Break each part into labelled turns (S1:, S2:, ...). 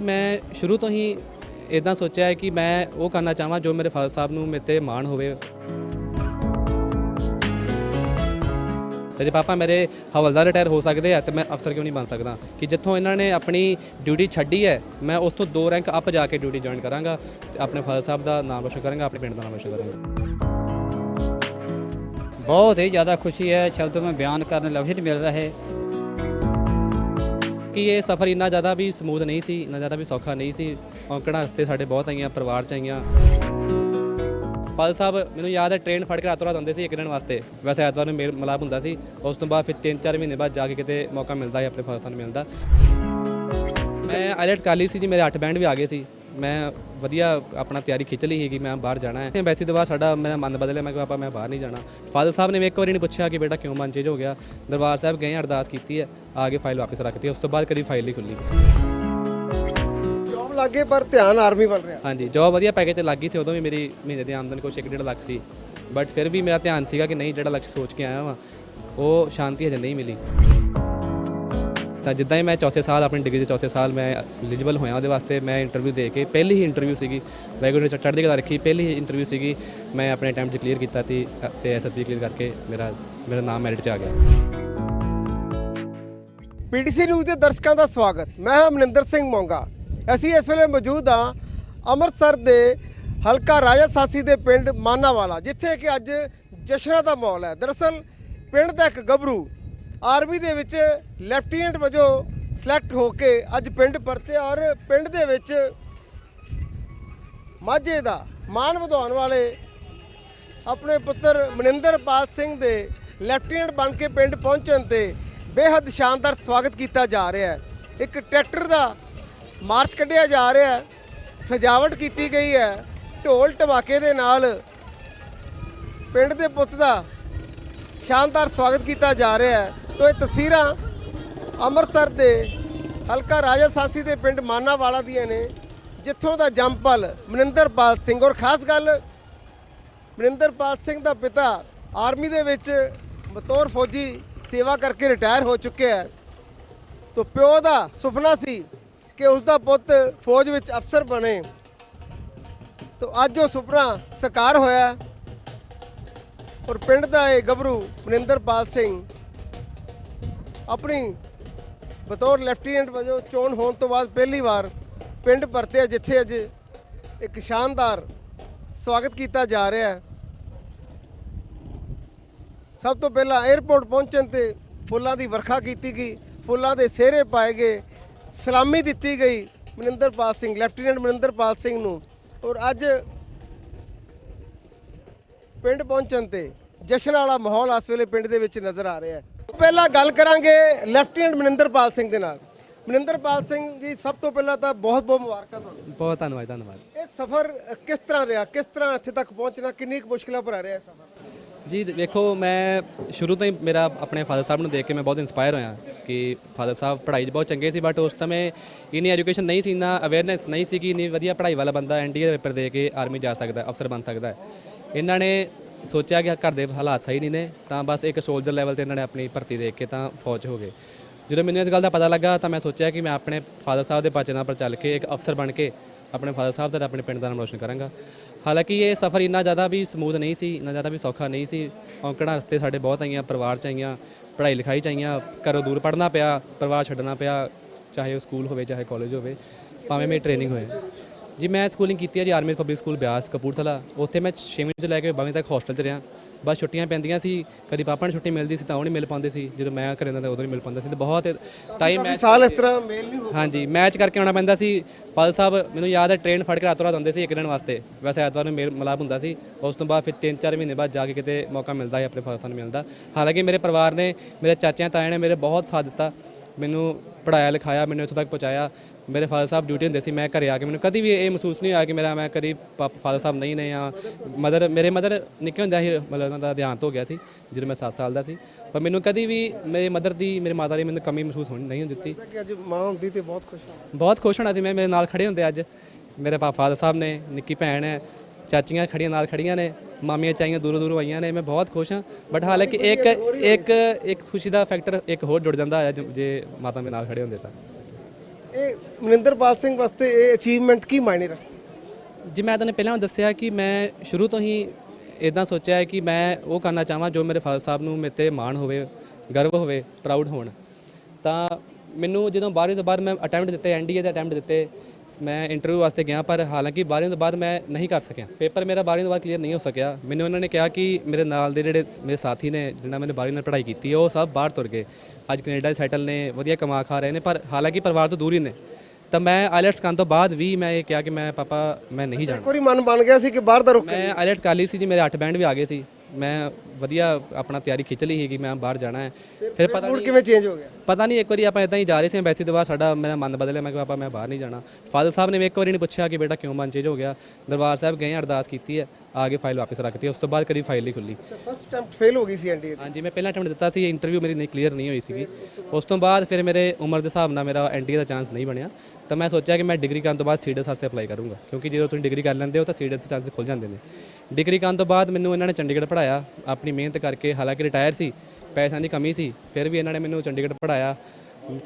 S1: ਮੈਂ ਸ਼ੁਰੂ ਤੋਂ ਹੀ ਇਦਾਂ ਸੋਚਿਆ ਹੈ ਕਿ ਮੈਂ ਉਹ ਕਰਨਾ ਚਾਹਾਂ ਜੋ ਮੇਰੇ ਫਾਦਰ ਸਾਹਿਬ ਨੂੰ ਮੇਰੇ ਤੇ ਮਾਣ ਹੋਵੇ। ਮੇਰੇ ਪਾਪਾ ਮੇਰੇ ਹਵਲਦਾਰ ਰਿਟਾਇਰ ਹੋ ਸਕਦੇ ਆ ਤੇ ਮੈਂ ਅਫਸਰ ਕਿਉਂ ਨਹੀਂ ਬਣ ਸਕਦਾ? ਕਿ ਜਿੱਥੋਂ ਇਹਨਾਂ ਨੇ ਆਪਣੀ ਡਿਊਟੀ ਛੱਡੀ ਹੈ, ਮੈਂ ਉਸ ਤੋਂ ਦੋ ਰੈਂਕ ਅਪ ਜਾ ਕੇ ਡਿਊਟੀ ਜੁਆਇਨ ਕਰਾਂਗਾ ਤੇ ਆਪਣੇ ਫਾਦਰ ਸਾਹਿਬ ਦਾ ਨਾਮ ਰੋਸ਼ਨ ਕਰਾਂਗਾ, ਆਪਣੇ ਪਿੰਡ ਦਾ ਨਾਮ ਰੋਸ਼ਨ ਕਰਾਂਗਾ।
S2: ਬਹੁਤ ਹੀ ਜ਼ਿਆਦਾ ਖੁਸ਼ੀ ਹੈ, ਸ਼ਬਦ ਮੈਂ ਬਿਆਨ ਕਰਨ ਲਫ਼ਜ਼ ਮਿਲ ਰਹੇ।
S1: ਕਿ ਇਹ ਸਫ਼ਰ ਇੰਨਾ ਜ਼ਿਆਦਾ ਵੀ ਸਮੂਥ ਨਹੀਂ ਸੀ, ਇੰਨਾ ਜ਼ਿਆਦਾ ਵੀ ਸੌਖਾ ਨਹੀਂ ਸੀ। ਔਂਕੜਾਂ ਰਸਤੇ ਸਾਡੇ ਬਹੁਤ ਆਈਆਂ, ਪਰਿਵਾਰ ਚ ਆਈਆਂ। ਪਾਲ ਸਾਹਿਬ, ਮੈਨੂੰ ਯਾਦ ਹੈ ਟ੍ਰੇਨ ਫੜ ਕੇ ਰਾਤੋਂ ਰਾਤ ਆਉਂਦੇ ਸੀ ਇੱਕ ਦਿਨ ਵਾਸਤੇ। ਵੈਸੇ ਐਤਵਾਰ ਨੂੰ ਮੇਲ ਮਲਾਪ ਹੁੰਦਾ ਸੀ, ਉਸ ਤੋਂ ਬਾਅਦ ਫਿਰ 3-4 ਮਹੀਨੇ ਬਾਅਦ ਜਾ ਕੇ ਕਿਤੇ ਮੌਕਾ ਮਿਲਦਾ ਹੈ ਆਪਣੇ ਫਾਦਰ ਸਾਹਿਬ ਨੂੰ ਮਿਲਦਾ ਮੈਂ ਆਇਲਟ ਕਰ ਲਈ ਸੀ ਜੀ, ਮੇਰੇ 8 ਬੈਂਡ ਵੀ ਆ ਗਏ ਸੀ। ਮੈਂ ਵਧੀਆ ਆਪਣਾ ਤਿਆਰੀ ਖਿੱਚ ਲਈ ਕਿ ਮੈਂ ਬਾਹਰ ਜਾਣਾ ਹੈ। ਵੈਸੇ ਤੋਂ ਬਾਅਦ ਸਾਡਾ ਮੇਰਾ ਮਨ ਬਦਲਿਆ ਮੈਂ ਕਿਹਾ ਪਾਪਾ ਮੈਂ ਬਾਹਰ ਨਹੀਂ ਜਾਣਾ। ਫਾਦਰ ਸਾਹਿਬ ਨੇ ਵੀ ਇੱਕ ਵਾਰੀ ਨਹੀਂ ਪੁੱਛਿਆ ਕਿ ਬੇਟਾ ਕਿਉਂ ਮਨ ਚੇਂਜ ਹੋ ਗਿਆ। ਦਰਬਾਰ ਸਾਹਿਬ ਗਏ ਅਰਦਾਸ ਕੀਤੀ ਹੈ ਆ ਕੇ ਫਾਈਲ ਵਾਪਸ ਰੱਖਤੀ ਉਸ ਤੋਂ ਬਾਅਦ ਕਦੀ ਫਾਈਲ ਨਹੀਂ ਖੁੱਲੀ।
S3: ਜੌਬ ਲੱਗੇ ਪਰ ਧਿਆਨ ਆਰਮੀ ਵੱਲ ਰਿਹਾ।
S1: ਹਾਂਜੀ ਜੋਬ ਵਧੀਆ ਪੈਕੇਜ ਤੇ ਲੱਗ ਸੀ ਉਦੋਂ ਵੀ ਮੇਰੀ ਮਹੀਨੇ ਦੀ ਆਮਦਨ ਕੁਛ 1.5 ਲੱਖ ਸੀ। ਬਟ ਫਿਰ ਵੀ ਮੇਰਾ ਧਿਆਨ ਸੀਗਾ ਕਿ ਨਹੀਂ ਜਿਹੜਾ ਲਕਸ਼ ਸੋਚ ਕੇ ਆਇਆ ਵਾਂ ਉਹ ਸ਼ਾਂਤੀ ਹਜੇ ਨਹੀਂ ਮਿਲੀ। ਤਾਂ ਜਿੱਦਾਂ ਹੀ ਮੈਂ ਚੌਥੇ ਸਾਲ, ਆਪਣੀ ਡਿਗਰੀ ਦੇ ਚੌਥੇ ਸਾਲ ਮੈਂ ਐਲੀਜੀਬਲ ਹੋਇਆ ਉਹਦੇ ਵਾਸਤੇ ਮੈਂ ਇੰਟਰਵਿਊ ਦੇ ਕੇ ਪਹਿਲੀ ਹੀ ਇੰਟਰਵਿਊ ਸੀਗੀ। ਵੈਗੂਰ ਨੇ ਚੜ੍ਹਦੀ ਕਲਾ ਰੱਖੀ, ਪਹਿਲੀ ਹੀ ਇੰਟਰਵਿਊ ਸੀਗੀ। ਮੈਂ ਆਪਣੇ ਅਟੈਂਪਟ 'ਚ ਕਲੀਅਰ ਕੀਤਾ ਤੀ ਤੇ ਐਸਐਸਬੀ ਕਲੀਅਰ ਕਰਕੇ ਮੇਰਾ ਮੇਰਾ ਨਾਮ ਮੈਰਿਟ 'ਚ ਆ ਗਿਆ।
S3: ਪੀਟੀਸੀ ਨਿਊਜ਼ ਦੇ ਦਰਸ਼ਕਾਂ ਦਾ ਸਵਾਗਤ। ਮੈਂ ਹਾਂ ਮਨਿੰਦਰ ਸਿੰਘ ਮੋਂਗਾ। ਅਸੀਂ ਇਸ ਵੇਲੇ ਮੌਜੂਦ ਹਾਂ ਅੰਮ੍ਰਿਤਸਰ ਦੇ ਹਲਕਾ ਰਾਜਾ ਸਾਸੀ ਦੇ ਪਿੰਡ ਮਾਨਾਵਾਲਾ, ਜਿੱਥੇ ਕਿ ਅੱਜ ਜਸ਼ਨਾਂ ਦਾ ਮਾਹੌਲ ਹੈ। ਦਰਅਸਲ, ਪਿੰਡ ਦਾ ਇੱਕ ਗੱਭਰੂ ਆਰਮੀ ਦੇ ਵਿੱਚ ਲੈਫਟੀਨੈਂਟ ਵਜੋਂ ਸਿਲੈਕਟ ਹੋ ਕੇ ਅੱਜ ਪਿੰਡ ਪਰਤੇ ਔਰ ਪਿੰਡ ਦੇ ਵਿੱਚ ਮਾਝੇ ਦਾ ਮਾਣ ਵਧਾਉਣ ਵਾਲੇ ਆਪਣੇ ਪੁੱਤਰ ਮਨਿੰਦਰਪਾਲ ਸਿੰਘ ਦੇ ਲੈਫਟੀਨੈਂਟ ਬਣ ਕੇ ਪਿੰਡ ਪਹੁੰਚਣ ਤੇ ਬੇਹੱਦ ਸ਼ਾਨਦਾਰ ਸਵਾਗਤ ਕੀਤਾ ਜਾ ਰਿਹਾ ਹੈ। ਇੱਕ ਟਰੈਕਟਰ ਦਾ ਮਾਰਚ ਕੱਢਿਆ ਜਾ ਰਿਹਾ ਹੈ। ਸਜਾਵਟ ਕੀਤੀ ਗਈ ਹੈ। ਢੋਲ ਟਮਾਕੇ ਦੇ ਨਾਲ ਪਿੰਡ ਦੇ ਪੁੱਤ ਦਾ ਸ਼ਾਨਦਾਰ ਸਵਾਗਤ ਕੀਤਾ ਜਾ ਰਿਹਾ ਹੈ। ਤੋ ਇਹ ਤਸਵੀਰਾਂ ਅੰਮ੍ਰਿਤਸਰ ਦੇ ਹਲਕਾ ਰਾਜਾ ਸਾਸੀ ਦੇ ਪਿੰਡ ਮਾਨਾਵਾਲਾ ਦੀਆਂ ਨੇ, ਜਿੱਥੋਂ ਦਾ ਜੰਪਲ ਮਨਿੰਦਰਪਾਲ ਸਿੰਘ ਔਰ ਖਾਸ ਗੱਲ ਮਨਿੰਦਰਪਾਲ ਸਿੰਘ ਦਾ ਪਿਤਾ ਆਰਮੀ ਦੇ ਵਿੱਚ ਬਤੌਰ ਫੌਜੀ ਸੇਵਾ ਕਰਕੇ ਰਿਟਾਇਰ ਹੋ ਚੁੱਕਿਆ ਹੈ। ਤੋ ਪਿਓ ਦਾ ਸੁਪਨਾ ਸੀ ਕਿ ਉਸ ਦਾ ਪੁੱਤ ਫੌਜ ਵਿੱਚ ਅਫਸਰ ਬਣੇ। ਤੋ ਅੱਜ ਉਹ ਸੁਪਨਾ ਸਾਕਾਰ ਹੋਇਆ ਔਰ ਪਿੰਡ ਦਾ ਇਹ ਗੱਭਰੂ ਮਨਿੰਦਰਪਾਲ ਸਿੰਘ ਆਪਣੀ ਬਤੌਰ ਲੈਫਟੀਨੈਂਟ ਵਜੋਂ ਚੋਣ ਹੋਣ ਤੋਂ ਬਾਅਦ ਪਹਿਲੀ ਵਾਰ ਪਿੰਡ ਪਰਤਿਆ ਜਿੱਥੇ ਅੱਜ ਇੱਕ ਸ਼ਾਨਦਾਰ ਸਵਾਗਤ ਕੀਤਾ ਜਾ ਰਿਹਾ ਹੈ। ਸਭ ਤੋਂ ਪਹਿਲਾਂ 에ਅਰਪੋਰਟ ਪਹੁੰਚਣ ਤੇ ਫੁੱਲਾਂ ਦੀ ਵਰਖਾ ਕੀਤੀ ਗਈ, ਫੁੱਲਾਂ ਦੇ ਸਿਹਰੇ ਪਾਏ ਗਏ, ਸਲਾਮੀ ਦਿੱਤੀ ਗਈ ਮਨਿੰਦਰਪਾਲ ਸਿੰਘ, ਲੈਫਟੀਨੈਂਟ ਮਨਿੰਦਰਪਾਲ ਸਿੰਘ ਨੂੰ। ਔਰ ਅੱਜ ਪਿੰਡ ਪਹੁੰਚਣ ਤੇ ਜਸ਼ਨ ਵਾਲਾ ਮਾਹੌਲ ਇਸ ਵੇਲੇ ਪਿੰਡ ਦੇ ਵਿੱਚ ਨਜ਼ਰ ਆ ਰਿਹਾ ਹੈ। ਪਹਿਲਾਂ ਗੱਲ ਕਰਾਂਗੇ ਲੈਫਟੀਨੈਂਟ ਮਨਿੰਦਰਪਾਲ ਸਿੰਘ ਦੇ ਨਾਲ। ਮਨਿੰਦਰਪਾਲ ਸਿੰਘ ਜੀ ਸਭ ਤੋਂ ਪਹਿਲਾਂ ਤਾਂ ਬਹੁਤ ਬਹੁਤ ਮੁਬਾਰਕਾਂ ਤੁਹਾਨੂੰ।
S1: ਬਹੁਤ ਧੰਨਵਾਦ ਧੰਨਵਾਦ।
S3: ਇਹ ਸਫ਼ਰ ਕਿਸ ਤਰ੍ਹਾਂ ਰਿਹਾ? ਕਿਸ ਤਰ੍ਹਾਂ ਇੱਥੇ ਤੱਕ ਪਹੁੰਚਣਾ? ਕਿੰਨੀ ਕੁ ਮੁਸ਼ਕਲਾਂ ਭਰਾ ਰਿਹਾ ਇਹ ਸਫ਼ਰ?
S1: ਜੀ ਵੇਖੋ ਮੈਂ ਸ਼ੁਰੂ ਤੋਂ ਹੀ ਮੇਰਾ ਆਪਣੇ ਫਾਦਰ ਸਾਹਿਬ ਨੂੰ ਦੇਖ ਕੇ ਮੈਂ ਬਹੁਤ ਇਨਸਪਾਇਰ ਹੋਇਆ ਕਿ ਫਾਦਰ ਸਾਹਿਬ ਪੜ੍ਹਾਈ 'ਚ ਬਹੁਤ ਚੰਗੇ ਸੀ ਬਟ ਉਸ ਸਮੇਂ ਇੰਨੀ ਐਜੂਕੇਸ਼ਨ ਨਹੀਂ ਸੀ ਇੰਨਾ ਅਵੇਅਰਨੈਸ ਨਹੀਂ ਸੀ ਕਿ ਇੰਨੀ ਵਧੀਆ ਪੜ੍ਹਾਈ ਵਾਲਾ ਬੰਦਾ ਐਨਡੀਏ ਦੇ ਪੇਪਰ ਦੇ ਕੇ ਆਰਮੀ ਜਾ ਸਕਦਾ ਅਫਸਰ ਬਣ ਸਕਦਾ। ਇਹਨਾਂ ਨੇ ਸੋਚਿਆ ਕਿ ਘਰ ਦੇ ਹਾਲਾਤ ਸਹੀ ਨਹੀਂ ਨੇ, ਤਾਂ ਬਸ ਇੱਕ ਸੋਲਜਰ ਲੈਵਲ ਤੇ ਇਹਨਾਂ ਨੇ ਆਪਣੀ ਭਰਤੀ ਦੇਖ ਕੇ ਤਾਂ ਫੌਜ 'ਚ ਹੋ ਗਏ। ਜਦੋਂ ਮੈਨੂੰ ਇਸ ਗੱਲ ਦਾ ਪਤਾ ਲੱਗਾ, ਤਾਂ ਮੈਂ ਸੋਚਿਆ ਕਿ ਮੈਂ ਆਪਣੇ ਫਾਦਰ ਸਾਹਿਬ ਦੇ ਪਾਚਨਾਂ ਪਰ ਚੱਲ ਕੇ ਇੱਕ ਅਫਸਰ ਬਣ ਕੇ ਆਪਣੇ ਫਾਦਰ ਸਾਹਿਬ ਦਾ ਆਪਣੇ ਪਿੰਡ ਦਾ ਨਾਮ ਰੋਸ਼ਨ ਕਰਾਂਗਾ। ਹਾਲਾਂਕਿ ਇਹ ਸਫ਼ਰ ਇੰਨਾ ਜ਼ਿਆਦਾ ਵੀ ਸਮੂਥ ਨਹੀਂ ਸੀ, ਇੰਨਾ ਜ਼ਿਆਦਾ ਵੀ ਸੌਖਾ ਨਹੀਂ ਸੀ। ਔਂਕੜਾਂ ਰਸਤੇ ਸਾਡੇ ਬਹੁਤ ਆਈਆਂ, ਪਰਿਵਾਰ ਚ ਆਈਆਂ, ਪੜ੍ਹਾਈ ਲਿਖਾਈ ਚ ਆਈਆਂ, ਘਰੋਂ ਦੂਰ ਪੜ੍ਹਨਾ ਪਿਆ, ਪਰਿਵਾਰ ਛੱਡਣਾ ਪਿਆ, ਚਾਹੇ ਉਹ ਸਕੂਲ ਹੋਵੇ, ਚਾਹੇ ਕਾਲਜ ਹੋਵੇ, ਭਾਵੇਂ ਮੇਰੀ ਟ੍ਰੇਨਿੰਗ ਹੋਏ। ਜੀ ਮੈਂ ਸਕੂਲਿੰਗ ਕੀਤੀ ਹੈ ਜੀ army public school Beas Kapurthala. ਉੱਥੇ ਮੈਂ 6ਵੀਂ ਤੋਂ ਲੈ ਕੇ 12ਵੀਂ ਤੱਕ ਹੋਸਟਲ 'ਚ ਰਿਹਾ। ਬਸ ਛੁੱਟੀਆਂ ਪੈਂਦੀਆਂ ਸੀ ਕਦੀ ਪਾਪਾ ਨੂੰ ਛੁੱਟੀ ਮਿਲਦੀ ਸੀ ਤਾਂ ਉਹ ਨਹੀਂ ਮਿਲ ਪਾਉਂਦੇ ਸੀ। ਜਦੋਂ ਮੈਂ ਘਰੇ ਹੁੰਦਾ ਤਾਂ ਉਦੋਂ ਨਹੀਂ ਮਿਲ ਪਾਉਂਦਾ ਸੀ। ਤੇ ਬਹੁਤ ਟਾਈਮ ਮੈਚ
S3: ਸਾਲ ਇਸ ਤਰ੍ਹਾਂ ਮੇਲ ਨਹੀਂ ਹੋ
S1: ਹਾਂਜੀ ਮੈਚ ਕਰਕੇ ਆਉਣਾ ਪੈਂਦਾ ਸੀ। ਪਾਲ ਸਾਹਿਬ ਮੈਨੂੰ ਯਾਦ ਹੈ ਟ੍ਰੇਨ ਫੜ ਕੇ ਰਾਤੋਂ ਰਾਤ ਆਉਂਦੇ ਸੀ ਇੱਕ ਦਿਨ ਵਾਸਤੇ। ਵੈਸੇ ਐਤਵਾਰ ਨੂੰ ਮੇਲ ਮਲਾਪ ਹੁੰਦਾ ਸੀ। ਉਸ ਤੋਂ ਬਾਅਦ ਫਿਰ 3-4 ਮਹੀਨੇ ਬਾਅਦ ਜਾ ਕੇ ਕਿਤੇ ਮੌਕਾ ਮਿਲਦਾ ਹੈ ਆਪਣੇ ਫਾਦਰ ਨੂੰ ਮਿਲਦਾ ਹਾਲਾਂਕਿ ਮੇਰੇ ਪਰਿਵਾਰ ਨੇ ਮੇਰੇ ਚਾਚਿਆਂ ਤਾਇਆਂ ਨੇ ਮੇਰੇ ਬਹੁਤ ਸਾਥ ਦਿੱਤਾ। ਮੈਨੂੰ ਪੜਾਇਆ ਲਿਖਾਇਆ ਮੈਨੂੰ ਇੱਥੋਂ ਤੱਕ ਪਹੁੰਚਾਇਆ। ਮੇਰੇ ਫਾਦਰ ਸਾਹਿਬ ਡਿਊਟੀ ਹੁੰਦੇ ਸੀ ਮੈਂ ਘਰੇ ਆ ਕੇ ਮੈਨੂੰ ਕਦੀ ਵੀ ਇਹ ਮਹਿਸੂਸ ਨਹੀਂ ਹੋਇਆ ਕਿ ਮੇਰਾ ਮੈਂ ਕਦੀ ਫਾਦਰ ਸਾਹਿਬ ਨਹੀਂ ਨੇ ਜਾਂ ਮਦਰ ਮੇਰੇ ਮਦਰ ਨਿੱਕੇ ਹੁੰਦੇ ਹੀ ਮਤਲਬ ਉਹਨਾਂ ਦਾ ਦੇਹਾਂਤ ਹੋ ਗਿਆ ਸੀ ਜਦੋਂ ਮੈਂ 7 ਸਾਲ ਦਾ ਸੀ। ਪਰ ਮੈਨੂੰ ਕਦੀ ਵੀ ਮੇਰੇ ਮਦਰ ਦੀ ਮੇਰੇ ਮਾਤਾ ਦੀ ਮੈਨੂੰ ਕਮੀ ਮਹਿਸੂਸ ਹੋਣੀ ਨਹੀਂ ਹੁੰਦੀ ਦਿੱਤੀ।
S3: ਕਿ ਅੱਜ ਮਾਂ ਹੁੰਦੀ ਤੇ ਬਹੁਤ ਖੁਸ਼ ਹਾਂ
S1: ਬਹੁਤ ਖੁਸ਼ ਹੋਣਾ ਸੀ ਮੈਂ ਮੇਰੇ ਨਾਲ ਖੜੇ ਹੁੰਦੇ ਅੱਜ। ਮੇਰੇ ਪਾਪਾ ਫਾਦਰ ਸਾਹਿਬ ਨੇ ਨਿੱਕੀ ਭੈਣ ਹੈ ਚਾਚੀਆਂ ਖੜੀਆਂ ਨਾਲ ਖੜੀਆਂ ਨੇ ਮਾਮੀਆਂ ਚਾਈਆਂ ਦੂਰੋਂ ਦੂਰੋਂ ਆਈਆਂ ਨੇ ਮੈਂ ਬਹੁਤ ਖੁਸ਼ ਹਾਂ। ਬਟ ਹਾਲਾਂਕਿ ਇੱਕ ਇੱਕ ਇੱਕ ਖੁਸ਼ੀ ਦਾ ਫੈਕਟਰ ਇੱਕ ਹੋਰ ਜੁੜ ਜਾਂਦਾ ਹੈ ਜ- ਜੇ ਮਾਤਾ ਮੇਰੇ ਨਾਲ ਖੜੇ ਹੁੰਦੇ ਤਾਂ।
S3: ਇਹ ਮਨਿੰਦਰਪਾਲ ਸਿੰਘ ਵਾਸਤੇ ਇਹ ਅਚੀਵਮੈਂਟ ਕੀ ਮਾਇਨੇ ਰੱਖਦੀ?
S1: ਜੀ, ਮੈਂ ਤੁਹਾਨੂੰ ਪਹਿਲਾਂ ਦੱਸਿਆ ਕਿ ਮੈਂ ਸ਼ੁਰੂ ਤੋਂ ਹੀ ਇਦਾਂ ਸੋਚਿਆ ਹੈ ਕਿ ਮੈਂ ਉਹ ਕਰਨਾ ਚਾਹਾਂ ਜੋ ਮੇਰੇ ਫਾਦਰ ਸਾਹਿਬ ਨੂੰ ਮੇਰੇ ਤੇ ਮਾਣ ਹੋਵੇ, ਗਰਵ ਹੋਵੇ ਪ੍ਰਾਊਡ ਹੋਣ। ਤਾਂ ਮੈਨੂੰ ਜਦੋਂ 12ਵੀਂ ਤੋਂ ਬਾਅਦ ਮੈਂ ਅਟੈਂਪਟ ਦਿੱਤੇ ਐਨਡੀਏ ਦੇ ਅਟੈਂਪਟ ਦਿੱਤੇ ਮੈਂ ਇੰਟਰਵਿਊ ਵਾਸਤੇ ਗਿਆ ਪਰ ਹਾਲਾਂਕਿ 12ਵੀਂ ਤੋਂ ਬਾਅਦ ਮੈਂ ਨਹੀਂ ਕਰ ਸਕਿਆ। ਪੇਪਰ ਮੇਰਾ 12ਵੀਂ ਤੋਂ ਬਾਅਦ ਕਲੀਅਰ ਨਹੀਂ ਹੋ ਸਕਿਆ। ਮੈਨੂੰ ਉਹਨਾਂ ਨੇ ਕਿਹਾ ਕਿ ਮੇਰੇ ਨਾਲ ਦੇ ਜਿਹੜੇ ਮੇਰੇ ਸਾਥੀ ਨੇ ਜਿਹਨਾਂ ਮੈंने 12ਵੀਂ ਨਾਲ ਪੜ੍ਹਾਈ ਕੀਤੀ ਉਹ ਸਭ ਬਾਹਰ ਤੁਰ ਗਏ। ਅੱਜ ਕੈਨੇਡਾ ਸੈਟਲ ਨੇ ਵਧੀਆ ਕਮਾ ਖਾ ਰਹੇ ਨੇ ਪਰ ਹਾਲਾਂਕਿ ਪਰਿਵਾਰ ਤੋਂ ਦੂਰ ਹੀ ਨੇ। ਤਾਂ ਮੈਂ ਆਈਲੈਟਸ ਕਰਨ ਤੋਂ ਬਾਅਦ ਵੀ ਮੈਂ ਇਹ ਕਿਹਾ ਕਿ ਮੈਂ ਪਾਪਾ ਮੈਂ ਨਹੀਂ ਜਾਣਾ
S3: ਇੱਕ ਵਾਰੀ ਮਨ ਬਣ ਗਿਆ ਸੀ ਕਿ ਬਾਹਰ ਦਾ ਰੁਕ
S1: ਮੈਂ ਆਈਲੈਟ ਕਰ ਲਈ ਸੀ ਜੀ ਮੇਰੇ 8 ਬੈਂਡ ਵੀ ਆ ਗਏ ਸੀ। ਮੈਂ ਵਧੀਆ ਆਪਣਾ ਤਿਆਰੀ ਖਿੱਚ ਲਈ ਸੀ ਕਿ ਮੈਂ ਬਾਹਰ ਜਾਣਾ ਹੈ। ਫਿਰ ਪਤਾ
S3: ਮੂਡ ਕਿਵੇਂ ਚੇਂਜ ਹੋ ਗਿਆ?
S1: ਪਤਾ ਨਹੀਂ ਇੱਕ ਵਾਰੀ ਆਪਾਂ ਇਦਾਂ ਹੀ ਜਾ ਰਹੇ ਸੀ ਐਮਬੈਸੀ ਤੋਂ ਬਾਅਦ ਸਾਡਾ ਮੇਰਾ ਮਨ ਬਦਲਿਆ ਮੈਂ ਕਿਹਾ ਪਾਪਾ ਮੈਂ ਬਾਹਰ ਨਹੀਂ ਜਾਣਾ। ਫਾਦਰ ਸਾਹਿਬ ਨੇ ਵੀ ਇੱਕ ਵਾਰੀ ਨਹੀਂ ਪੁੱਛਿਆ ਕਿ ਬੇਟਾ ਕਿਉਂ ਮਨ ਚੇਂਜ ਹੋ ਗਿਆ? ਦਰਬਾਰ ਸਾਹਿਬ ਗਏ ਅਰਦਾਸ ਕੀਤੀ ਹੈ। ਆ ਕੇ ਫਾਈਲ ਵਾਪਸ ਰੱਖਤੀ ਉਸ ਤੋਂ ਬਾਅਦ ਕਦੀ ਫਾਈਲ ਨਹੀਂ ਖੁੱਲੀ।
S3: ਫਸਟ ਅਟੈਂਪਟ ਫੇਲ ਹੋ ਗਈ ਸੀ ਐਨਡੀਏ
S1: ਹਾਂਜੀ ਮੈਂ ਪਹਿਲਾ ਅਟੈਂਪਟ ਦਿੱਤਾ ਸੀ ਇੰਟਰਵਿਊ ਮੇਰੀ ਨਹੀਂ ਕਲੀਅਰ ਨਹੀਂ ਹੋਈ ਸੀਗੀ। ਉਸ ਤੋਂ ਬਾਅਦ ਫਿਰ ਮੇਰੇ ਉਮਰ ਦੇ ਹਿਸਾਬ ਨਾਲ ਮੇਰਾ ਐਨਡੀਏ ਦਾ ਚਾਂਸ ਨਹੀਂ ਬਣਿਆ। ਤਾਂ ਮੈਂ ਸੋਚਿਆ ਕਿ ਮੈਂ ਡਿਗਰੀ ਕਰਨ ਤੋਂ ਬਾਅਦ ਸੀਡੀਐਸ ਵਾਸਤੇ ਅਪਲਾਈ ਕਰੂੰਗਾ। ਕਿਉਂਕਿ ਜਦੋਂ ਤੁਸੀਂ ਡਿਗਰੀ ਕਰ ਲੈਂਦੇ ਹੋ ਤਾਂ ਸੀਡੀਐਸ ਦੇ ਚਾਂਸ ਖੁੱਲ ਜਾਂਦੇ ਨੇ। ਡਿਗਰੀ ਕਰਨ ਤੋਂ ਬਾਅਦ ਮੈਨੂੰ ਇਹਨਾਂ ਨੇ ਚੰਡੀਗੜ੍ਹ ਪੜਾਇਆ ਆਪਣੀ ਮਿਹਨਤ ਕਰਕੇ। ਹਾਲਾਂਕਿ ਰਿਟਾਇਰ ਸੀ ਪੈਸਿਆਂ ਦੀ ਕਮੀ ਸੀ ਫਿਰ ਵੀ ਇਹਨਾਂ ਨੇ ਮੈਨੂੰ ਚੰਡੀਗੜ੍ਹ ਪੜਾਇਆ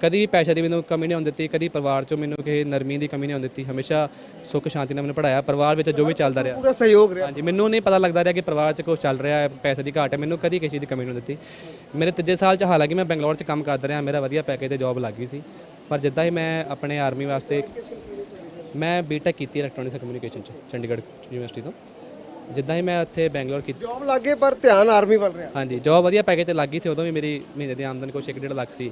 S1: ਕਦੀ ਵੀ ਪੈਸੇ ਦੀ ਮੈਨੂੰ ਕਮੀ ਨਹੀਂ ਆਉਣ ਦਿੱਤੀ ਕਦੀ ਪਰਿਵਾਰ ਚੋਂ ਮੈਨੂੰ ਕਿਸੇ ਨਰਮੀ ਦੀ ਕਮੀ ਨਹੀਂ ਆਉਣ ਦਿੱਤੀ ਹਮੇਸ਼ਾ ਸੁੱਖ ਸ਼ਾਂਤੀ ਨਾਲ ਮੈਨੂੰ ਪੜਾਇਆ ਪਰਿਵਾਰ ਵਿੱਚ ਜੋ ਵੀ ਚੱਲਦਾ ਰਿਹਾ।
S3: ਪੂਰਾ ਸਹਿਯੋਗ ਰਿਹਾ।
S1: ਹਾਂਜੀ ਮੈਨੂੰ ਨਹੀਂ ਪਤਾ ਲੱਗਦਾ ਰਿਹਾ ਕਿ ਪਰਿਵਾਰ 'ਚ ਕੁਝ ਚੱਲ ਰਿਹਾ ਹੈ ਪੈਸੇ ਦੀ ਘਾਟ ਹੈ ਮੈਨੂੰ ਕਦੀ ਕਿਸੇ ਦੀ ਕਮੀ ਨਹੀਂ ਦਿੱਤੀ। ਮੇਰੇ ਤੀਜੇ ਸਾਲ 'ਚ ਹਾਲਾਂਕਿ ਮੈਂ ਬੰਗਲੌਰ 'ਚ ਕੰਮ ਕਰਦਾ ਰਿਹਾ ਮੇਰਾ ਵਧੀਆ ਪੈਕੇਜ ਤੇ ਜੌਬ ਲੱਗ ਗਈ ਸੀ। ਪਰ ਜਿੱਦਾਂ ਹੀ ਮੈਂ ਆਪਣੇ ਆਰਮੀ ਵਾਸਤੇ ਮੈਂ ਬੀਟੈਕ ਕੀਤੀ ਇਲੈਕਟ੍ਰੋਨਿਕਸ ਕਮਿਊਨੀਕੇਸ਼ਨ 'ਚ ਚੰਡੀਗੜ੍ਹ ਯੂਨੀਵਰਸਿਟੀ ਤੋਂ। ਜਿੱਦਾਂ ਹੀ ਮੈਂ ਉੱਥੇ ਬੰਗਲੌਰ ਕੀਤੀ
S3: ਜੌਬ ਲੱਗੇ ਪਰ ਧਿਆਨ ਆਰਮੀ ਵੱਲ ਰਿਹਾ।
S1: ਹਾਂਜੀ ਜੌਬ ਵਧੀਆ ਪੈਕੇਜ ਤੇ ਲੱਗ ਗਈ ਸੀ ਉਦੋਂ ਵੀ ਮੇਰੀ ਮਹੀਨੇ ਦੀ ਆਮਦਨ ਕੁਛ 1.5 ਲੱਖ ਸੀ।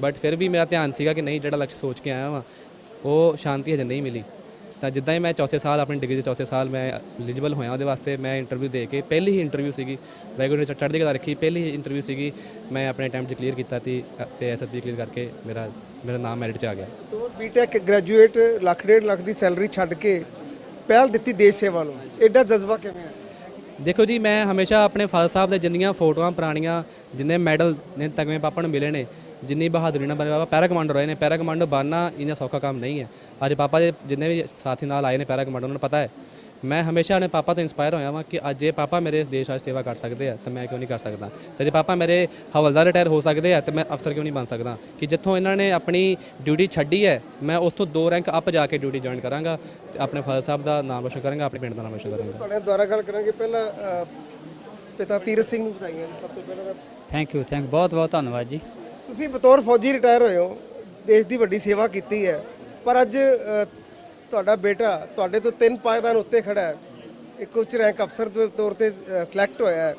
S1: ਬਟ ਫਿਰ ਵੀ ਮੇਰਾ ਧਿਆਨ ਸੀਗਾ ਕਿ ਨਹੀਂ ਜਿਹੜਾ ਲਕਸ਼ ਸੋਚ ਕੇ ਆਇਆ ਵਾਂ ਉਹ ਸ਼ਾਂਤੀ ਹਜੇ ਨਹੀਂ ਮਿਲੀ। ਤਾਂ ਜਿੱਦਾਂ ਹੀ ਮੈਂ ਚੌਥੇ ਸਾਲ ਆਪਣੀ ਡਿਗਰੀ ਦੇ ਚੌਥੇ ਸਾਲ ਮੈਂ ਐਲੀਜੀਬਲ ਹੋਇਆ ਉਹਦੇ ਵਾਸਤੇ ਮੈਂ ਇੰਟਰਵਿਊ ਦੇ ਕੇ ਪਹਿਲੀ ਹੀ ਇੰਟਰਵਿਊ ਸੀਗੀ। ਵੈਗੂਰ ਨੇ ਚੜ੍ਹਦੀ ਕਲਾ ਰੱਖੀ ਪਹਿਲੀ ਹੀ ਇੰਟਰਵਿਊ ਸੀਗੀ। ਮੈਂ ਆਪਣੇ ਟਾਈਮ 'ਚ ਕਲੀਅਰ ਕੀਤਾ ਸੀ ਤੇ ਐਸਐਸਬੀ ਕਲੀਅਰ ਕਰਕੇ ਮੇਰਾ ਮੇਰਾ ਨਾਮ ਮੈਰਿਟ 'ਚ ਆ ਗਿਆ।
S3: ਤੋਂ ਬੀਟੈਕ ਗ੍ਰੈਜੂਏਟ ਲੱਖ ਡੇਢ ਲੱਖ ਦੀ ਸੈਲਰੀ ਛੱਡ ਕੇ ਪਹਿਲ ਦਿੱਤੀ ਦੇਸ਼ ਸੇਵਾ ਨੂੰ। ਐਡਾ ਜਜ਼ਬਾ ਕਿਵੇਂ ਹੈ
S1: ਦੇਖੋ ਜੀ ਮੈਂ ਹਮੇਸ਼ਾ ਆਪਣੇ ਫਾਦਰ ਸਾਹਿਬ ਦੇ ਜਿੰਨੀਆਂ ਫੋਟੋਆਂ ਪੁਰਾਣੀਆਂ ਜਿੰਨੇ ਮੈਡਲ ਨੇ ਤਗਮੇ ਪਾਪਾ ਨੂੰ ਮਿਲੇ ਨੇ ਜਿੰਨੀ ਬਹਾਦਰੀ ਨਾਲ ਬਣੇ ਪਾਪਾ ਪੈਰਾ ਕਮਾਂਡਰ ਹੋਏ ਨੇ ਪੈਰਾ ਕਮਾਂਡਰ ਬਣਨਾ ਇੰਨਾ ਸੌਖਾ ਕੰਮ ਨਹੀਂ ਹੈ। ਅੱਜ ਪਾਪਾ ਦੇ ਜਿੰਨੇ ਵੀ ਸਾਥੀ ਨਾਲ ਆਏ ਨੇ ਪੈਰਾ ਕਮਾਂਡਰ ਉਹਨਾਂ ਨੂੰ ਪਤਾ ਹੈ। ਮੈਂ ਹਮੇਸ਼ਾ ਆਪਣੇ ਪਾਪਾ ਤੋਂ ਇਨਸਪਾਇਰ ਹੋਇਆ ਵਾਂ ਕਿ ਅੱਜ ਜੇ ਪਾਪਾ ਮੇਰੇ ਦੇਸ਼ ਵਾਸਤੇ ਸੇਵਾ ਕਰ ਸਕਦੇ ਆ ਤਾਂ ਮੈਂ ਕਿਉਂ ਨਹੀਂ ਕਰ ਸਕਦਾ? ਤੇ ਜੇ ਪਾਪਾ ਮੇਰੇ ਹਵਲਦਾਰ ਰਿਟਾਇਰ ਹੋ ਸਕਦੇ ਆ ਤਾਂ ਮੈਂ ਅਫਸਰ ਕਿਉਂ ਨਹੀਂ ਬਣ ਸਕਦਾ? ਕਿ ਜਿੱਥੋਂ ਇਹਨਾਂ ਨੇ ਆਪਣੀ ਡਿਊਟੀ ਛੱਡੀ ਹੈ ਮੈਂ ਉਸ ਤੋਂ ਦੋ ਰੈਂਕ ਅਪ ਜਾ ਕੇ ਡਿਊਟੀ ਜੁਆਇਨ ਕਰਾਂਗਾ ਤੇ ਆਪਣੇ ਫਾਦਰ ਸਾਹਿਬ ਦਾ ਨਾਮ ਰੋਸ਼ਨ ਕਰਾਂਗਾ ਆਪਣੇ ਪਿੰਡ ਦਾ ਨਾਮ ਰੋਸ਼ਨ ਕਰਾਂਗਾ।
S3: ਤੁਹਾਡੇ ਦੁਆਰਾ ਗੱਲ ਕਰਾਂਗੇ ਪਹਿਲਾਂ ਪਿਤਾ ਤੀਰਥ ਸਿੰਘ ਨੂੰ ਬਤਾਈਏ ਸਭ ਤੋਂ ਪਹਿਲਾਂ
S2: ਥੈਂਕ ਯੂ ਥੈਂਕ ਬਹੁਤ ਬਹੁਤ ਧੰਨਵਾਦ ਜੀ।
S3: ਤੁਸੀਂ ਬਤੌਰ ਫੌਜੀ ਰਿਟਾਇਰ ਹੋਏ ਹੋ, ਦੇਸ਼ ਦੀ ਵੱਡੀ ਸੇਵਾ ਕੀਤੀ ਹੈ। ਪਰ ਅੱਜ ਤੁਹਾਡਾ ਬੇਟਾ ਤੁਹਾਡੇ ਤੋਂ ਤਿੰਨ ਪਾਇਦਾਨ ਉੱਤੇ ਖੜਾ ਹੈ। ਇੱਕ ਉੱਚ ਰੈਂਕ ਅਫਸਰ ਦੇ ਤੌਰ ਤੇ ਸਿਲੈਕਟ ਹੋਇਆ ਹੈ।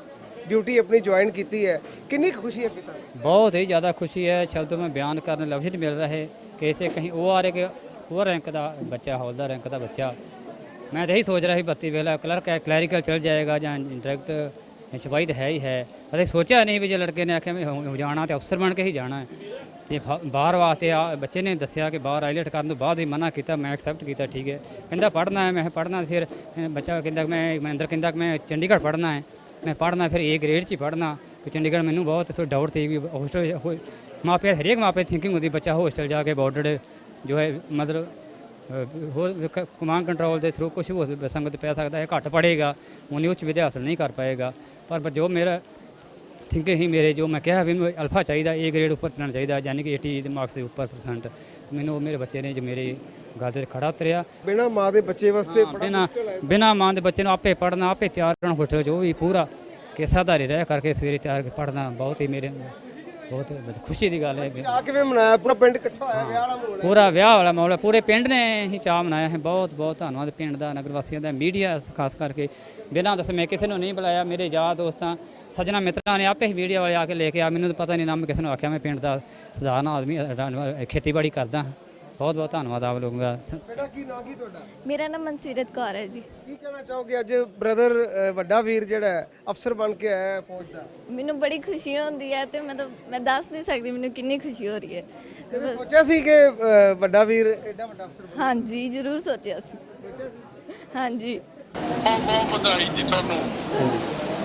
S3: ਡਿਊਟੀ ਆਪਣੀ ਜੁਆਇਨ ਕੀਤੀ ਹੈ। ਕਿੰਨੀ ਖੁਸ਼ੀ ਹੈ ਪਿਤਾ?
S2: ਬਹੁਤ ਹੀ ਜ਼ਿਆਦਾ ਖੁਸ਼ੀ ਹੈ। ਸ਼ਬਦ ਮੈਂ ਬਿਆਨ ਕਰਨ ਲਫ਼ਜ਼ ਨਹੀਂ ਮਿਲ ਰਹੇ। ਕਿਸੇ ਕਹੀਂ ਉਹ ਆ ਰਹੇ ਕਿ ਉਹ ਰੈਂਕ ਦਾ ਬੱਚਾ, ਹੌਲਦਾਰ ਰੈਂਕ ਦਾ ਬੱਚਾ। ਮੈਂ ਤਾਂ ਇਹੀ ਸੋਚ ਰਿਹਾ ਸੀ ਬੱਤੀ ਵੇਲਾ ਕਲਰਕ ਕਲੈਰੀਕਲ ਚੱਲ ਜਾਏਗਾ ਜਾਂ ਡਾਇਰੈਕਟ ਸਿਪਾਹੀ ਤਾਂ ਹੈ ਹੀ ਹੈ। ਅਸੀਂ ਸੋਚਿਆ ਨਹੀਂ ਵੀ ਜੇ ਲੜਕੇ ਨੇ ਆਖਿਆ ਮੈਂ ਹੋ- ਜਾਣਾ ਤੇ ਅਫਸਰ ਬਣ ਕੇ ਹੀ ਜਾਣਾ ਹੈ। ਤੇ ਬਾਹਰ ਵਾਸਤੇ ਆ, ਬੱਚੇ ਨੇ ਦੱਸਿਆ ਕਿ ਬਾਹਰ ਆਈਲੈਟ ਕਰਨ ਤੋਂ ਬਾਅਦ ਹੀ ਮਨਾ ਕੀਤਾ, ਮੈਂ ਐਕਸੈਪਟ ਕੀਤਾ, ਠੀਕ ਹੈ। ਕਹਿੰਦਾ ਪੜ੍ਹਨਾ ਹੈ, ਮੈਂ ਪੜ੍ਹਨਾ ਫਿਰ ਬੱਚਾ ਕਹਿੰਦਾ ਕਿ ਮੈਂ ਮਨਿੰਦਰ ਕਹਿੰਦਾ ਕਿ ਮੈਂ ਚੰਡੀਗੜ੍ਹ ਪੜ੍ਹਨਾ ਹੈ। ਮੈਂ ਪੜ੍ਹਨਾ, ਫਿਰ ਏ ਗ੍ਰੇਡ 'ਚ ਹੀ ਪੜ੍ਹਨਾ। ਕਿ ਚੰਡੀਗੜ੍ਹ ਮੈਨੂੰ ਬਹੁਤ ਥੋੜਾ ਡਾਊਟ ਸੀ ਵੀ ਹੋਸਟਲ ਮਾਪੇ ਹਰੇਕ ਮਾਪੇ ਥਿੰਕਿੰਗ ਹੁੰਦੀ, ਬੱਚਾ ਹੋਸਟਲ ਜਾ ਕੇ ਬਾਰਡਰ ਜੋ ਹੈ, ਮਤਲਬ ਕਮਾਂਡ ਕੰਟਰੋਲ ਦੇ ਥਰੂ ਕੁਝ ਹੋ ਸੰਗਤ ਪੈ ਸਕਦਾ ਹੈ ਘੱਟ ਪੜੇਗਾ ਉਹਨੇ ਉੱਚ ਵਿਦਿਆ ਹਾਸਲ ਨਹੀਂ ਕਰ ਪਾਏਗਾ। ਪਰ ਜੋ ਮੇਰਾ ਥਿੰਕਿੰਗ ਹੀ ਮੇਰੇ ਜੋ ਮੈਂ ਕਿਹਾ ਵੀ ਮੈਨੂੰ ਅਲਫਾ ਚਾਹੀਦਾ ਏ ਗ੍ਰੇਡ ਉੱਪਰ ਚੜਨਾ ਚਾਹੀਦਾ ਯਾਨੀ ਕਿ 80 ਦੇ ਮਾਰਕਸ ਦੇ ਉੱਪਰ ਪਰਸੈਂਟ ਮੈਨੂੰ ਉਹ ਮੇਰੇ ਬੱਚੇ ਨੇ ਜੋ ਮੇਰੇ ਗੱਲ ਤੇ ਖੜਾ ਉਤਰਿਆ।
S3: ਬਿਨਾਂ ਮਾਂ ਦੇ ਬੱਚੇ ਵਾਸਤੇ
S2: ਬਿਨਾ ਬਿਨਾ ਮਾਂ ਦੇ ਬੱਚੇ ਨੂੰ ਆਪੇ ਪੜਨਾ ਆਪੇ ਤਿਆਰ ਕਰਨਾ ਹੋਟਲ ਜੋ ਵੀ ਪੂਰਾ ਕਿ ਸਾਧਾਰੇ ਰਹਿ ਕਰਕੇ ਸਵੇਰੇ ਤਿਆਰ ਕੇ ਪੜਨਾ ਬਹੁਤ ਹੀ ਮੇਰੇ ਬਹੁਤ ਖੁਸ਼ੀ ਦੀ ਗੱਲ ਹੈ
S3: ਚਾਹ ਕਿਵੇਂ ਮਨਾਇਆ? ਪੂਰਾ ਪਿੰਡ ਇਕੱਠਾ ਹੋਇਆ ਵਿਆਹ ਵਾਲਾ ਮਾਹੌਲ
S2: ਪੂਰਾ ਵਿਆਹ ਵਾਲਾ ਮਾਹੌਲ ਹੈ। ਪੂਰੇ ਪਿੰਡ ਨੇ ਹੀ ਚਾਹ ਮਨਾਇਆ ਹੈ। ਬਹੁਤ ਬਹੁਤ ਧੰਨਵਾਦ ਪਿੰਡ ਦਾ ਨਗਰ ਵਾਸੀਆਂ ਦਾ ਮੀਡੀਆ ਖਾਸ ਕਰਕੇ। ਬਿਨਾਂ ਦੱਸੇ ਮੈਂ ਕਿਸੇ ਨੂੰ ਨਹੀਂ ਬੁਲਾਇਆ। ਮੇਰੇ ਯਾਰ ਦੋਸਤਾਂ ਸੱਜਣਾ ਮਿੱਤਰਾਂ ਨੇ ਆਪੇ ਹੀ ਮੀਡੀਆ ਵਾਲੇ ਆ ਕੇ ਲੈ ਕੇ ਆ। ਮੈਨੂੰ ਤਾਂ ਪਤਾ ਨਹੀਂ ਨਾ ਮੈਂ ਕਿਸੇ ਨੂੰ ਆਖਿਆ ਮੈਂ ਪਿੰਡ ਦਾ ਸਧਾਰਨ ਆਦਮੀ ਖੇਤੀਬਾੜੀ ਕਰਦਾ। ਹਾਂ। ਬਹੁਤ ਬਹੁਤ ਧੰਨਵਾਦ ਆਪ ਲੋਕਾਂ ਦਾ।
S3: ਬੇਟਾ ਕੀ ਨਾਂ ਕੀ ਤੁਹਾਡਾ?
S4: ਮੇਰਾ ਨਾਮ ਮਨਸੀਰਤ ਕੌਰ ਹੈ ਜੀ।
S3: ਕੀ ਕਹਿਣਾ ਚਾਹੋਗੇ? ਅੱਜ ਬ੍ਰਦਰ ਵੱਡਾ ਵੀਰ ਜਿਹੜਾ ਹੈ, ਅਫਸਰ ਬਣ ਕੇ ਆਇਆ ਹੈ ਫੌਜ ਦਾ।
S4: ਮੈਨੂੰ ਬੜੀ ਖੁਸ਼ੀ ਹੁੰਦੀ ਹੈ ਤੇ ਮਤਲਬ ਮੈਂ ਦੱਸ ਨਹੀਂ ਸਕਦੀ ਮੈਨੂੰ ਕਿੰਨੀ ਖੁਸ਼ੀ ਹੋ ਰਹੀ ਹੈ।
S3: ਕਦੇ ਸੋਚਿਆ ਸੀ ਕਿ ਅ, ਵੱਡਾ ਵੀਰ ਐਡਾ ਵੱਡਾ ਅਫਸਰ ਬਣੇ?
S4: ਹਾਂਜੀ ਜ਼ਰੂਰ ਸੋਚਿਆ ਸੀ।
S3: ਸੋਚਿਆ ਸੀ?
S4: ਹਾਂਜੀ।
S5: ਬਹੁਤ ਬਹੁਤ ਵਧਾਈ ਜੀ ਤੁਹਾਨੂੰ।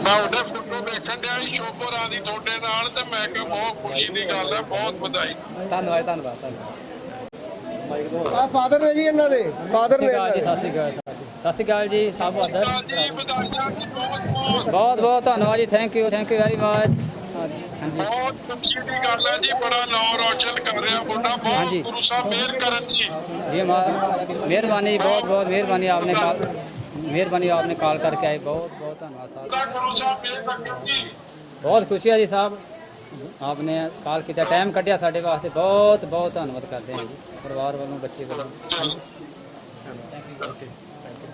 S5: ਮੈਂ ਉਹਦੇ ਫੋਟੋ ਵੇਖਣ ਡਿਆ ਸੀ ਸ਼ੋਭਰਾ ਦੀ ਤੁਹਾਡੇ ਨਾਲ ਤੇ ਮੈਂ ਕਿਹਾ ਬਹੁਤ ਖੁਸ਼ੀ ਦੀ ਗੱਲ ਹੈ ਬਹੁਤ ਵਧਾਈ।
S1: ਧੰਨਵਾਦ ਧੰਨਵਾਦ ਧੰਨਵਾਦ।
S3: ਆ ਫਾਦਰ ਨੇ ਜੀ ਇਹਨਾਂ ਦੇ ਫਾਦਰ ਨੇ ਇਹਨਾਂ ਜੀ ਦੇ।
S2: ਸਤਿ ਸ਼੍ਰੀ ਅਕਾਲ। ਸਤਿ ਸ਼੍ਰੀ ਅਕਾਲ ਜੀ ਸਭ ਆਦਰ
S5: ਜੀ ਵਧਾਈਆਂ ਜੀ ਬਹੁਤ ਬਹੁਤ।
S2: ਬਹੁਤ ਬਹੁਤ ਧੰਨਵਾਦ ਜੀ thank you thank you very much ਹਾਂਜੀ
S5: ਬਹੁਤ ਖੁਸ਼ੀ ਦੀ ਗੱਲ ਹੈ ਜੀ ਬੜਾ ਨਾਮ ਰੌਸ਼ਨ ਕਰ ਰਿਹਾ ਮੁੰਡਾ ਬਹੁਤ ਹਾਂਜੀ। ਗੁਰੂ ਸਾਹਿਬ ਮਿਹਰ ਕਰਨ ਜੀ।
S2: ਜੀ ਮਾ- ਮਿਹਰਬਾਨੀ ਜੀ, ਬਹੁਤ ਬਹੁਤ ਮਿਹਰਬਾਨੀ ਆਪਨੇ ਕਾਲ ਮਿਹਰਬਾਨੀ ਆਪਨੇ ਕਾਲ ਕਰਕੇ ਆਏ ਬਹੁਤ ਬਹੁਤ ਧੰਨਵਾਦ
S5: ਸਾਹਿਬ ਦਾ ਗੁਰੂ ਸਾਹਿਬ ਮਿਹਰ ਕਰਨ ਜੀ
S2: ਬਹੁਤ ਖੁਸ਼ੀ ਹੈ ਜੀ ਸਾਹਿਬ ਆਪਨੇ ਕਾਲ ਕੀਤਾ ਟਾਈਮ ਕੱਢਿਆ ਸਾਡੇ ਵਾਸਤੇ। ਬਹੁਤ ਬਹੁਤ ਧੰਨਵਾਦ ਕਰਦੇ ਹਾਂ ਜੀ ਪਰਿਵਾਰ ਵੱਲੋਂ ਬੱਚੇ ਵੱਲੋਂ।
S1: ਬਹੁਤ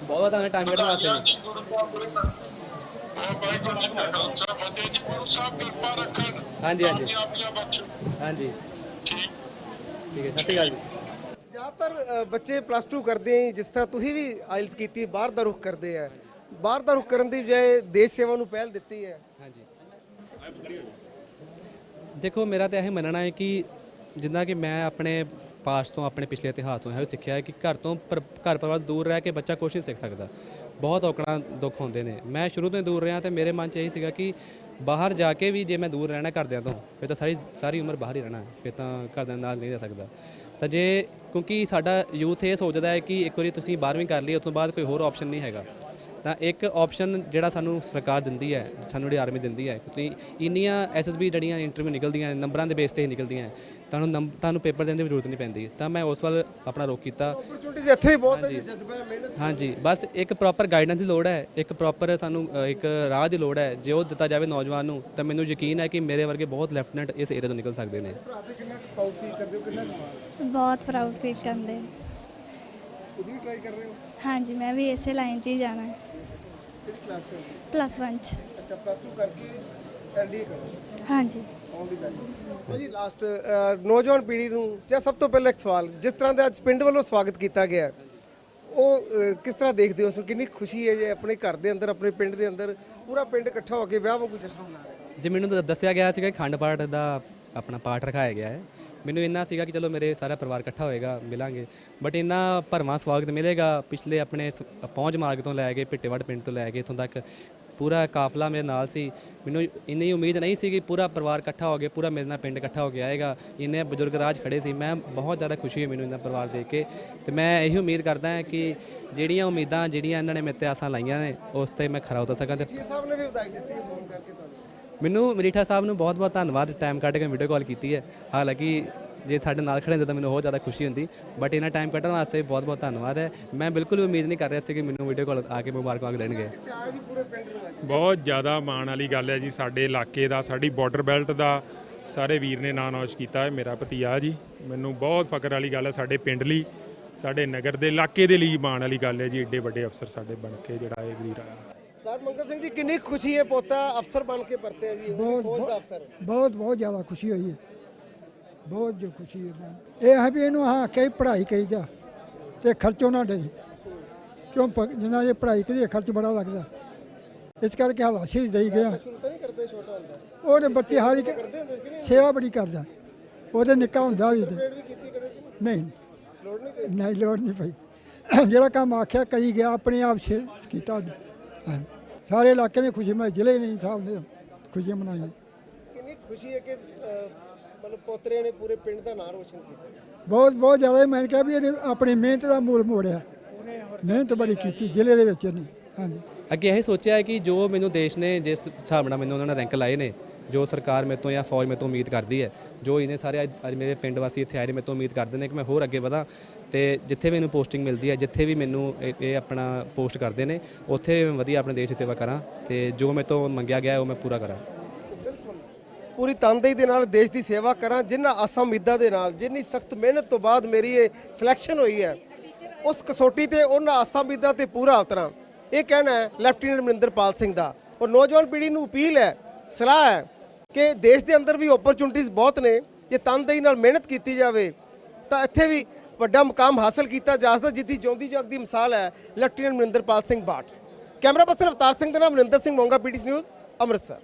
S1: ਬਹੁਤ ਧੰਨਵਾਦ ਟਾਈਮ ਕੱਢਣ ਵਾਸਤੇ ਜੀ ਹਾਂਜੀ ਹਾਂਜੀ। ਹਾਂਜੀ।
S5: ਠੀਕ
S1: ਹੈ ਸਤਿ ਸ਼੍ਰੀ ਅਕਾਲ ਜੀ।
S3: ਜ਼ਿਆਦਾਤਰ ਬੱਚੇ ਪਲੱਸ 2 ਕਰਦੇ ਆ ਜਿਸ ਤਰ੍ਹਾਂ ਤੁਸੀਂ ਵੀ ਆਇਲਸ ਕੀਤੀ ਬਾਹਰ ਦਾ ਰੁਖ ਕਰਦੇ ਆ। ਬਾਹਰ ਦਾ ਰੁਖ ਕਰਨ ਦੀ ਬਜਾਏ ਦੇਸ਼ ਸੇਵਾ ਨੂੰ ਪਹਿਲ ਦਿੱਤੀ ਹੈ।
S1: ਹਾਂਜੀ। ਦੇਖੋ, ਮੇਰਾ ਤਾਂ ਇਹ ਮੰਨਣਾ ਹੈ ਕਿ ਜਿੱਦਾਂ ਕਿ ਮੈਂ ਆਪਣੇ ਪਾਸ ਤੋਂ, ਆਪਣੇ ਪਿਛਲੇ ਇਤਿਹਾਸ ਤੋਂ ਇਹ ਸਿੱਖਿਆ ਹੈ ਕਿ ਘਰ ਤੋਂ ਪਰ- ਘਰ ਪਰਿਵਾਰ ਤੋਂ ਦੂਰ ਰਹਿ ਕੇ ਬੱਚਾ ਕੁਛ ਨਹੀਂ ਸਿੱਖ ਸਕਦਾ। ਬਹੁਤ ਔਕੜਾਂ ਦੁੱਖ ਹੁੰਦੇ ਨੇ। ਮੈਂ ਸ਼ੁਰੂ ਤੋਂ ਹੀ ਦੂਰ ਰਿਹਾ ਤੇ ਮੇਰੇ ਮਨ 'ਚ ਇਹੀ ਸੀਗਾ ਕਿ ਬਾਹਰ ਜਾ ਕੇ ਵੀ ਜੇ ਮੈਂ ਦੂਰ ਰਹਿਣਾ ਘਰਦਿਆਂ ਤੋਂ, ਫਿਰ ਤਾਂ ਸਾਰੀ ਸਾਰੀ ਉਮਰ ਬਾਹਰ ਹੀ ਰਹਿਣਾ ਹੈ, ਫਿਰ ਤਾਂ ਘਰਦਿਆਂ ਨਾਲ ਨਹੀਂ ਰਹਿ ਸਕਦਾ। ਤਾਂ ਜੇ, ਕਿਉਂਕਿ ਸਾਡਾ ਯੂਥ ਇਹ ਸੋਚਦਾ ਹੈ ਕਿ ਇੱਕ ਵਾਰੀ ਤੁਸੀਂ 12ਵੀਂ ਕਰ ਲਈ, ਉਸ ਤੋਂ ਬਾਅਦ ਕੋਈ ਹੋਰ ਆਪਸ਼ਨ ਨਹੀਂ ਹੈਗਾ। ਤਾਂ ਇੱਕ ਆਪਸ਼ਨ ਜਿਹੜਾ ਸਾਨੂੰ ਸਰਕਾਰ ਦਿੰਦੀ ਹੈ ਸਾਨੂੰ ਜਿਹੜੀ ਆਰਮੀ ਦਿੰਦੀ ਹੈ ਤੁਸੀਂ ਇੰਨੀਆਂ ਐਸਐਸਬੀ ਜਿਹੜੀਆਂ ਇੰਟਰਵਿਊ ਨਿਕਲਦੀਆਂ ਨੇ, ਨੰਬਰਾਂ ਦੇ ਬੇਸ ਤੇ ਹੀ ਨਿਕਲਦੀਆਂ ਹੈ। ਤੁਹਾਨੂੰ ਤੁਹਾਨੂੰ ਪੇਪਰ ਦੇਣ ਦੀ ਜ਼ਰੂਰਤ ਨਹੀਂ ਪੈਂਦੀ। ਤਾਂ ਮੈਂ ਉਸ ਵੱਲ ਆਪਣਾ ਰੋਕ ਕੀਤਾ।
S3: ਓਪਰਚੁਨਿਟੀਜ਼ ਇੱਥੇ ਵੀ ਬਹੁਤ ਹੈ ਜੀ ਜਜ਼ਬਾ ਹੈ ਮਿਹਨਤ
S1: ਹਾਂਜੀ ਬਸ ਇੱਕ ਪ੍ਰੋਪਰ ਗਾਈਡੈਂਸ ਦੀ ਲੋੜ ਹੈ ਇੱਕ ਪ੍ਰੋਪਰ ਸਾਨੂੰ ਅ, ਇੱਕ ਰਾਹ ਦੀ ਲੋੜ ਹੈ। ਜੇ ਉਹ ਦਿੱਤਾ ਜਾਵੇ ਨੌਜਵਾਨ ਨੂੰ ਤਾਂ ਮੈਨੂੰ ਯਕੀਨ ਹੈ ਕਿ ਮੇਰੇ ਵਰਗੇ ਬਹੁਤ ਲੈਫਟੀਨੈਂਟ ਇਸ ਏਰੀਆ ਤੋਂ ਨਿਕਲ ਸਕਦੇ ਨੇ।
S3: ਹੋ?
S6: ਬਹੁਤ ਪ੍ਰਾਊਡ ਫੀਲ ਕਰਦੇ।
S3: ਤੁਸੀਂ ਵੀ ਟਰਾਈ ਕਰ ਰਹੇ ਹੋ?
S6: ਹਾਂਜੀ ਮੈਂ ਵੀ ਇਸੇ ਲਾਈਨ 'ਚ ਹੀ ਜਾਣਾ ਹੈ।
S3: ਕਿਹੜੀ ਕਲਾਸ ਚ ਹੋ?
S6: ਪਲੱਸ 1 'ਚ।
S3: ਅੱਛਾ ਪਲੱਸ 2 ਕਰਕੇ ਐਨਡੀਏ ਕਰੋ।
S6: ਹਾਂਜੀ।
S3: ਆਉਣ ਦੀ ਬੈਠ ਭਾਜੀ ਲਾਸਟ ਨੌਜਵਾਨ ਪੀੜ੍ਹੀ ਨੂੰ ਜਾਂ ਸਭ ਤੋਂ ਪਹਿਲਾਂ ਇੱਕ ਸਵਾਲ ਜਿਸ ਤਰ੍ਹਾਂ ਦਾ ਅੱਜ ਪਿੰਡ ਵੱਲੋਂ ਸਵਾਗਤ ਕੀਤਾ ਗਿਆ ਹੈ, ਉਹ ਅ, ਕਿਸ ਤਰ੍ਹਾਂ ਦੇਖਦੇ ਹੋ? ਉਸ ਨੂੰ ਕਿੰਨੀ ਖੁਸ਼ੀ ਹੈ ਜੇ ਆਪਣੇ ਘਰ ਦੇ ਅੰਦਰ ਆਪਣੇ ਪਿੰਡ ਦੇ ਅੰਦਰ ਪੂਰਾ ਪਿੰਡ ਇਕੱਠਾ ਹੋ ਕੇ ਵਿਆਹ ਵਾਂਗੂ ਜਸ਼ਨ ਮਨਾ ਰਿਹਾ
S1: ਜੇ ਮੈਨੂੰ ਤਾਂ ਦੱਸਿਆ ਗਿਆ ਸੀਗਾ ਕਿ ਖੰਡ ਪਾਠ ਦਾ ਆਪਣਾ ਪਾਠ ਰਖਾਇਆ ਗਿਆ ਹੈ। ਮੈਨੂੰ ਇੰਨਾ ਸੀਗਾ ਕਿ ਚਲੋ ਮੇਰੇ ਸਾਰਾ ਪਰਿਵਾਰ ਇਕੱਠਾ ਹੋਏਗਾ, ਮਿਲਾਂਗੇ। ਬਟ ਇੰਨਾ ਭਰਵਾਂ ਸਵਾਗਤ ਮਿਲੇਗਾ ਪਿਛਲੇ ਆਪਣੇ ਸ- ਪਹੁੰਚ ਮਾਰਗ ਤੋਂ ਲੈ ਕੇ ਪਿੱਟੇਵੜ ਪਿੰਡ ਤੋਂ ਲੈ ਕੇ ਇੱਥੋਂ ਤੱਕ। ਪੂਰਾ ਕਾਫਲਾ ਮੇਰੇ ਨਾਲ ਸੀ। ਮੈਨੂੰ ਇੰਨੀ ਉਮੀਦ ਨਹੀਂ ਸੀ ਕਿ ਪੂਰਾ ਪਰਿਵਾਰ ਇਕੱਠਾ ਹੋ ਕੇ, ਪੂਰਾ ਮੇਰੇ ਨਾਲ ਪਿੰਡ ਇਕੱਠਾ ਹੋ ਕੇ ਆਏਗਾ। ਇੰਨੇ ਬਜ਼ੁਰਗ ਰਾਜ ਖੜੇ ਸੀ। ਮੈਂ ਬਹੁਤ ਜ਼ਿਆਦਾ ਖੁਸ਼ੀ ਹੋਈ ਮੈਨੂੰ ਇਹਨਾਂ ਪਰਿਵਾਰ ਦੇਖ ਕੇ। ਤੇ ਮੈਂ ਇਹੀ ਉਮੀਦ ਕਰਦਾ ਹਾਂ ਕਿ ਜਿਹੜੀਆਂ ਉਮੀਦਾਂ, ਜਿਹੜੀਆਂ ਇਹਨਾਂ ਨੇ ਮੇਰੇ ਤੇ ਆਸਾਂ ਲਾਈਆਂ ਨੇ, ਉਸ ਤੇ ਮੈਂ ਖਰਾ ਉਤਰ ਸਕਾਂ ਤੇ
S3: ਸਾਹਿਬ ਨੇ ਵੀ ਵਧਾਈ ਦਿੱਤੀ ਫੋਨ ਕਰਕੇ ਤੁਹਾਨੂੰ
S1: ਮੈਨੂੰ ਮਰੀਠਾ ਸਾਹਿਬ ਨੂੰ ਬਹੁਤ-ਬਹੁਤ ਧੰਨਵਾਦ ਟਾਈਮ ਕੱਢ ਕੇ ਵੀਡੀਓ ਕਾਲ ਕੀਤੀ ਹੈ। ਹਾਲਾਂਕਿ ਜੇ ਸਾਡੇ ਨਾਲ ਖੜੇ ਹੁੰਦੇ ਤਾਂ ਮੈਨੂੰ ਹੋਰ ਜ਼ਿਆਦਾ ਖੁਸ਼ੀ ਹੁੰਦੀ ਬਟ ਇਹਨਾਂ ਟਾਈਮ ਕੱਢਣ ਵਾਸਤੇ ਬਹੁਤ-ਬਹੁਤ ਧੰਨਵਾਦ ਹੈ। ਮੈਂ ਬਿਲਕੁਲ ਵੀ ਉਮੀਦ ਨਹੀਂ ਕਰ ਰਿਹਾ ਸੀ ਕਿ ਮੈਨੂੰ ਵੀਡੀਓ ਕਾਲ ਆ ਕੇ ਮੁਬਾਰਕਾਂ ਦੇਣਗੇ।
S7: ਬਹੁਤ ਜ਼ਿਆਦਾ ਮਾਣ ਵਾਲੀ ਗੱਲ ਹੈ ਜੀ, ਸਾਡੇ ਇਲਾਕੇ ਦਾ, ਸਾਡੀ ਬਾਰਡਰ ਬੈਲਟ ਦਾ ਸਾਰੇ ਵੀਰ ਨੇ ਨਾਂ ਨੌਸ਼ ਕੀਤਾ ਹੈ, ਮੇਰਾ ਭਤੀਆ ਜੀ। ਮੈਨੂੰ ਬਹੁਤ ਫਕਰ ਵਾਲੀ ਗੱਲ ਹੈ, ਸਾਡੇ ਪਿੰਡ ਲਈ, ਸਾਡੇ ਨਗਰ ਦੇ ਇਲਾਕੇ ਦੇ ਲਈ ਮਾਣ ਵਾਲੀ ਗੱਲ ਹੈ ਜੀ, ਏਡੇ ਵੱਡੇ ਅਫਸਰ ਸਾਡੇ ਬਣ ਕੇ ਜਿਹੜਾ ਇਹ ਵੀਰ ਆਇਆ।
S3: ਸਰ ਮੰਗਲ ਸਿੰਘ ਜੀ ਕਿੰਨੀ ਖੁਸ਼ੀ ਹੈ ਪੋਤਾ ਅਫਸਰ ਬਣ ਕੇ ਪਰਤਿਆ ਜੀ
S8: ਬਹੁਤ
S3: ਦਾ ਅਫਸਰ
S8: ਬਹੁਤ ਬਹੁਤ ਜ਼ਿਆਦਾ ਖੁਸ਼ੀ ਹੋਈ ਹੈ। ਬਹੁਤ ਜੋ ਖੁਸ਼ੀ ਹੈ। ਇਹ ਹੈ ਵੀ ਇਹਨੂੰ ਹਾਂ ਕਈ ਪੜ੍ਹਾਈ ਕਰੀ ਜਾ ਤੇ ਖਰਚੋ ਨਾ ਡਰੀ। ਕਿਉਂ ਜਿੰਨਾ ਇਹ ਪੜ੍ਹਾਈ ਕਰੀ ਖਰਚ ਬੜਾ ਲੱਗਦਾ। ਇਸ ਕਰਕੇ ਦੇਈ ਗਿਆ।
S3: ਸ਼ੁਰੂ ਤਾਂ ਨਹੀਂ ਕਰਦੇ ਛੋਟਾ ਹੁੰਦਾ।
S8: ਉਹਦੇ ਬੱਚੇ ਹਾਰੀ ਸੇਵਾ ਬੜੀ ਕਰਦਾ। ਉਹਦੇ ਨਿੱਕਾ ਹੁੰਦਾ ਵੀ ਨਹੀਂ?
S3: ਲੋੜ ਨਹੀਂ
S8: ਲੋੜ ਨਹੀਂ ਪਈ। ਜਿਹੜਾ ਕੰਮ ਆਖਿਆ ਕਰੀ ਗਿਆ ਆਪਣੇ ਆਪ ਸੇ ਕੀਤਾ ਉਹਨੇ। ਹਾਂ। ਸਾਰੇ ਇਲਾਕੇ ਨੇ ਖੁਸ਼ੀ ਮਨਾਈ ਜ਼ਿਲ੍ਹੇ ਨਹੀਂ ਸਾਹਿਬ ਨੇ ਖੁਸ਼ੀ ਮਨਾਈ।
S3: ਕਿੰਨੀ ਖੁਸ਼ੀ ਹੈ ਕਿ ਮਤਲਬ ਪੋਤਰੇ ਨੇ ਪੂਰੇ ਪਿੰਡ ਦਾ ਨਾਮ ਰੋਸ਼ਨ ਕੀਤਾ।
S8: ਬਹੁਤ ਬਹੁਤ ਜ਼ਿਆਦਾ ਮੈਂ ਕਿਹਾ ਵੀ ਇਹਨੇ ਆਪਣੀ ਮਿਹਨਤ ਦਾ ਮੁੱਲ ਮੋੜਿਆ। ਮਿਹਨਤ ਬੜੀ ਕੀਤੀ ਜ਼ਿਲ੍ਹੇ ਦੇ ਵਿੱਚ ਨਹੀਂ ਹਾਂਜੀ।
S1: ਅੱਗੇ ਇਹ ਸੋਚਿਆ ਹੈ ਕਿ ਜੋ ਮੈਨੂੰ ਦੇਸ਼ ਨੇ ਜਿਸ ਹਿਸਾਬ ਨਾਲ ਮੈਨੂੰ ਉਹਨਾਂ ਨੇ ਰੈਂਕ ਲਾਏ ਨੇ ਜੋ ਸਰਕਾਰ ਮੇਰੇ ਤੋਂ ਜਾਂ ਫੌਜ ਮੇਰੇ ਤੋਂ ਉਮੀਦ ਕਰਦੀ ਹੈ ਜੋ ਇਹਨੇ ਸਾਰੇ ਅੱਜ ਅੱਜ ਮੇਰੇ ਪਿੰਡ ਵਾਸੀ ਇੱਥੇ ਆਏ ਨੇ ਮੇਰੇ ਤੋਂ ਉਮੀਦ ਕਰਦੇ ਨੇ ਕਿ ਮੈਂ ਹੋਰ ਅੱਗੇ ਵਧਾਂ। ਤੇ ਜਿੱਥੇ ਮੈਨੂੰ ਪੋਸਟਿੰਗ ਮਿਲਦੀ ਹੈ, ਜਿੱਥੇ ਵੀ ਮੈਨੂੰ ਇਹ ਇਹ ਆਪਣਾ ਪੋਸਟ ਕਰਦੇ ਨੇ, ਉੱਥੇ ਮੈਂ ਵਧੀਆ ਆਪਣੇ ਦੇਸ਼ ਦੀ ਸੇਵਾ ਕਰਾਂ ਤੇ ਜੋ ਮੇਰੇ ਤੋਂ ਮੰਗਿਆ ਗਿਆ ਹੈ, ਉਹ ਮੈਂ ਪੂਰਾ ਕਰਾਂ।
S3: ਪੂਰੀ ਤਨਦੇਹੀ ਦੇ ਨਾਲ ਦੇਸ਼ ਦੀ ਸੇਵਾ ਕਰਾਂ ਜਿਨ੍ਹਾਂ ਆਸਾਂ ਉਮੀਦਾਂ ਦੇ ਨਾਲ, ਜਿੰਨੀ ਸਖਤ ਮਿਹਨਤ ਤੋਂ ਬਾਅਦ ਮੇਰੀ ਇਹ ਸਿਲੈਕਸ਼ਨ ਹੋਈ ਹੈ, ਉਸ ਕਸੋਟੀ ਤੇ ਉਹਨਾਂ ਆਸਾਂ ਉਮੀਦਾਂ ਤੇ ਪੂਰਾ ਉਤਰਾਂ। ਇਹ ਕਹਿਣਾ ਹੈ ਲੈਫਟੀਨੈਂਟ ਮਨਿੰਦਰਪਾਲ ਸਿੰਘ ਦਾ। ਔਰ ਨੌਜਵਾਨ ਪੀੜ੍ਹੀ ਨੂੰ ਅਪੀਲ ਹੈ, ਸਲਾਹ ਹੈ ਕਿ ਦੇਸ਼ ਦੇ ਅੰਦਰ ਵੀ ਓਪਰਚੁਨਿਟੀਜ਼ ਬਹੁਤ ਨੇ, ਜੇ ਤਨਦੇਹੀ ਨਾਲ ਮਿਹਨਤ ਕੀਤੀ ਜਾਵੇ, ਤਾਂ ਇੱਥੇ ਵੀ ਵੱਡਾ ਮੁਕਾਮ ਹਾਸਲ ਕੀਤਾ ਜਾ ਸਕਦਾ, ਜਿੱਦੀ ਜਿਉਂਦੀ ਜਗਦੀ ਮਿਸਾਲ ਹੈ ਲੈਫਟੀਨੈਂਟ ਮਨਿੰਦਰਪਾਲ ਸਿੰਘ ਬਾਟ ਕੈਮਰਾ ਪਰਸਨ ਅਵਤਾਰ ਸਿੰਘ, ਦੇ ਨਾਲ ਮਨਿੰਦਰ ਸਿੰਘ ਮੋਂਗਾ, ਪੀਟੀਸੀ ਨਿਊਜ਼, ਅੰਮ੍ਰਿਤਸਰ।